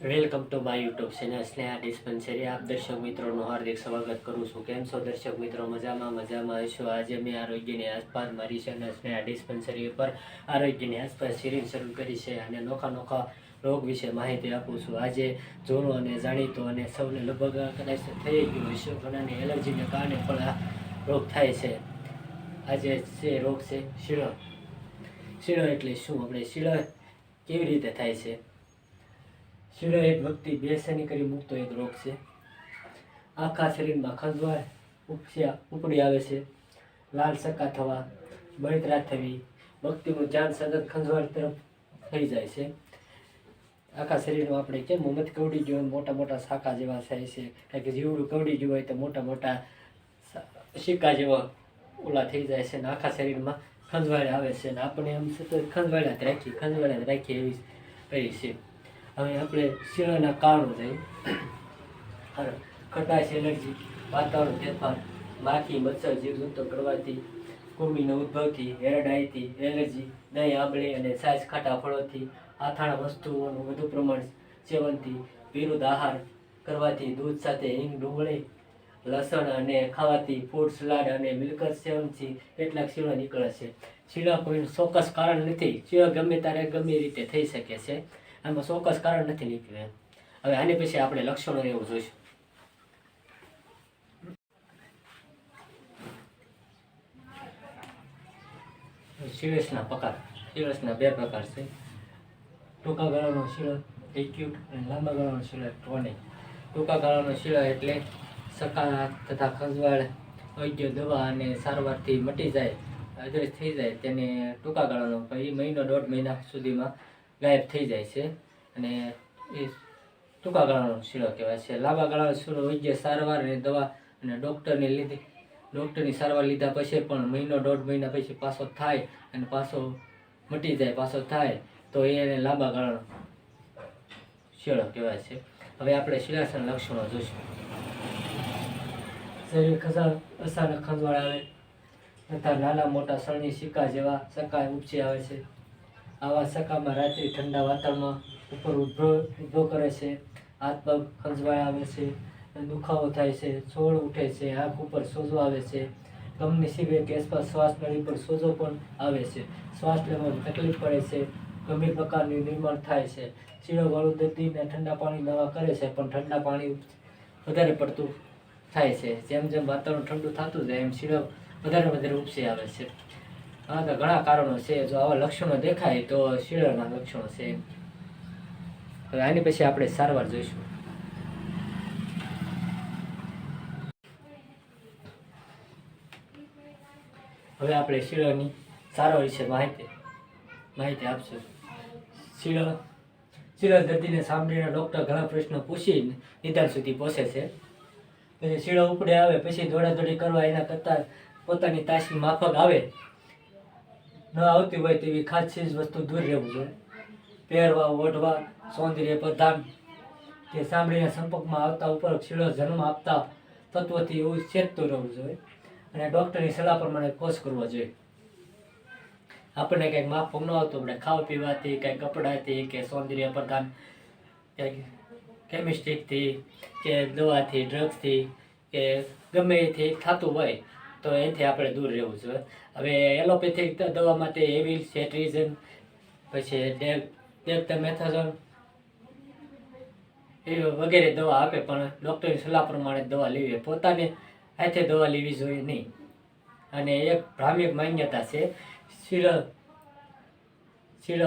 To my YouTube channel Sneha dispensary આપ દર્શક મિત્રોનું હાર્દિક સ્વાગત કરું છું. કેમ છો દર્શક મિત્રો? મજામાં મજામાં હશો? આજે મેં આરોગ્યની આસપાસ મારી ચેનલ સ્નેહા ડિસ્પેન્સરી ઉપર આરોગ્યની આસપાસ સિરીઝ શરૂ કરી છે અને નોખા નોખા રોગ વિશે માહિતી આપું છું. આજે જૂનો અને જાણીતો અને સૌને લગભગ કદાચ થઈ ગયું હશે ઘણાને એલર્જીને કારણે પણ આ રોગ થાય છે. આજે જે રોગ છે શીળો શીળો એટલે શું? આપણે શીળો કેવી રીતે થાય છે? શીળો એક વ્યક્તિ બેસની કરી મૂકતો એક રોગ છે. આખા શરીરમાં ખંજવાળ ઉપસ્યા ઉપડી આવે છે. લાલ સક્કા થવા બળતરા થવી, ભક્તિનું ધ્યાન સતત ખંજવાળ તરફ થઈ જાય છે. આખા શરીરમાં આપણે કેમ મત કવડી ગયો મોટા મોટા શાખા જેવા થાય છે. કારણ કે જીવડું કવડી ગયું હોય તો મોટા મોટા સિક્કા જેવા ઓલા થઈ જાય છે ને આખા શરીરમાં ખંજવાળ આવે છે ને આપણે એમ સતત ખંજવાળ્યા જ રાખીએ ખંજવાળ્યા જ રાખીએ એવી કરી છે. હવે આપણે શિયાળાના કારણો જોઈએ. હવે ખટાશ એલર્જી વાતાવરણ ફેરફાર, માખી, મચ્છર જીવજંતુ કરવાથી કુંભીના ઉદ્ભવથી, હેરડાઈથી, એલર્જી, દહીં, આંબળી અને સાઈઝ ખાટા ફળોથી, આથાણા વસ્તુઓનું વધુ પ્રમાણ સેવનથી, વિરુદ્ધ આહાર કરવાથી, દૂધ સાથે હિંગ, ડુંગળી, લસણ અને ખાવાથી ફૂડ સલાડ અને મિલકત સેવનથી કેટલાક શીળો નીકળે છે. શીળા કોઈનું ચોક્કસ કારણ નથી. શીળો ગમે ત્યારે ગમે રીતે થઈ શકે છે. આમાં ચોક્કસ કારણ નથી નીકળ્યું હવે આની પછી આપણે લક્ષણો એવું જોઈશું. શિરસના પ્રકાર શિરસના બે પ્રકાર છે. ટૂંકા ગાળાનો શીળો એક્યુટ અને લાંબા ગાળાનો શીળો ક્રોનિક ટૂંકા ગાળાનો શીળો એટલે સકાળ તથા ખંજવાળ વૈદ્ય દવા અને સારવારથી મટી જાય, અદ્રશ્ય થઈ જાય તેને ટૂંકા ગાળાનો. પછી મહિનો દોઢ મહિના સુધીમાં ગાયબ થઈ જાય છે. અને એ ટૂંકા ગાળાનો શીળો કહેવાય છે. લાંબા ગાળાનો શીળો વૈદ્ય સારવાર અને દવા અને ડૉક્ટરની લીધી, ડૉક્ટરની સારવાર લીધા પછી પણ મહિનો દોઢ મહિના પછી પાછો થાય અને પાછો મટી જાય, પાછો થાય. તો એને લાંબા ગાળાનો શીળો કહેવાય છે. હવે આપણે શિલાસન લક્ષણો જોઈશું. શરીર ખસા અચાનક ખંજવાળ આવે. તથા નાના મોટા સળની સિક્કા જેવા સકાય ઉપસી આવે છે. આવા સકામાં રાત્રિ ઠંડા વાતાવરણમાં ઉપર ઊભો ઊભો કરે છે. હાથ પગ ખંજવાય આવે છે. દુખાવો થાય છે. છોડ ઉઠે છે. આંખ ઉપર સોજો આવે છે. ગમની ગેસ પર શ્વાસ નળી પર સોજો પણ આવે છે. શ્વાસ લેવામાં તકલીફ પડે છે. ગંભીર પ્રકારનું નિર્માણ થાય છે. શીળોવાળું દર્દીને ઠંડા પાણી દવા કરે છે, પણ ઠંડા પાણી વધારે પડતું થાય છે. જેમ જેમ વાતાવરણ ઠંડુ થતું જાય, એમ શીળો વધારે વધારે ઉપસી આવે છે. હા, તો ઘણા કારણો છે. જો આવા લક્ષણો દેખાય તો શીળાના લક્ષણો છે. હવે આની પછી આપણે સારવાર જોઈશું. હવે આપણે શીળાની સારવાર વિશે માહિતી માહિતી આપશું. શીળા શીળા દર્દીને સાંભળીને ડૉક્ટર ઘણા પ્રશ્નો પૂછી નિદાન સુધી પહોંચે છે. પછી શીળો ઉપડે આવે, પછી દોડાદોડી કરવા એના કરતાં પોતાની તાસીની માફક આવે. ન આવતી હોય તેવી ખાસી વસ્તુ દૂર રહેવું જોઈએ. પહેરવા, ઓઢવા, સૌંદર્ય પ્રધાન. કે સાંભળીને સંપર્કમાં આવતા ઉપર શીળો જન્મ આપતા તત્વથી એવું ચેતતું રહેવું જોઈએ અને ડૉક્ટરની સલાહ પ્રમાણે કોર્સ કરવો જોઈએ. આપણને કંઈક માફક ન આવતું, આપણે ખાવા પીવાથી કંઈક કપડાથી કે સૌંદર્ય પ્રધાન, કંઈક કેમિસ્ટ્રીકથી કે દવાથી ડ્રગ્સથી કે ગમે એથી થતું હોય તો એથી આપણે દૂર રહેવું જોઈએ હવે એલોપેથિક દવા માટે એવિલ સેટ્રીઝન પછી ડેપ્ટમેથાઝોન એ વગેરે દવા આપે, પણ ડૉક્ટરની સલાહ પ્રમાણે દવા લેવી. પોતાને હાથે દવા લેવી જોઈએ નહીં અને એક ભ્રામ્યક માન્યતા છે શીળ શીળ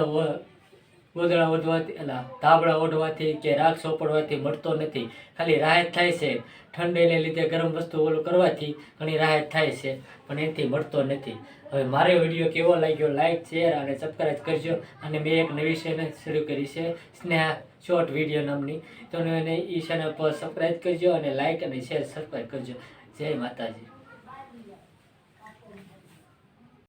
ગોદડા ઓઢવાથી એલા ધાબળા ઓઢવાથી કે રાગ સોપડવાથી મળતો નથી. ખાલી રાહત થાય છે. ઠંડીને લીધે ગરમ વસ્તુ ઓલું કરવાથી ઘણી રાહત થાય છે, પણ એથી મળતો નથી. હવે મારો વીડિયો કેવો લાગ્યો લાઈક શેર અને સબસ્ક્રાઈબ કરજો. અને મેં એક નવી ચેનલ શરૂ કરી છે, સ્નેહા શોર્ટ વીડિયો નામની. તો એને એ ચેનલ પર સબસ્ક્રાઈબ કરજો અને લાઈક અને શેર સબસ્ક્રાઈબ કરજો. જય માતાજી.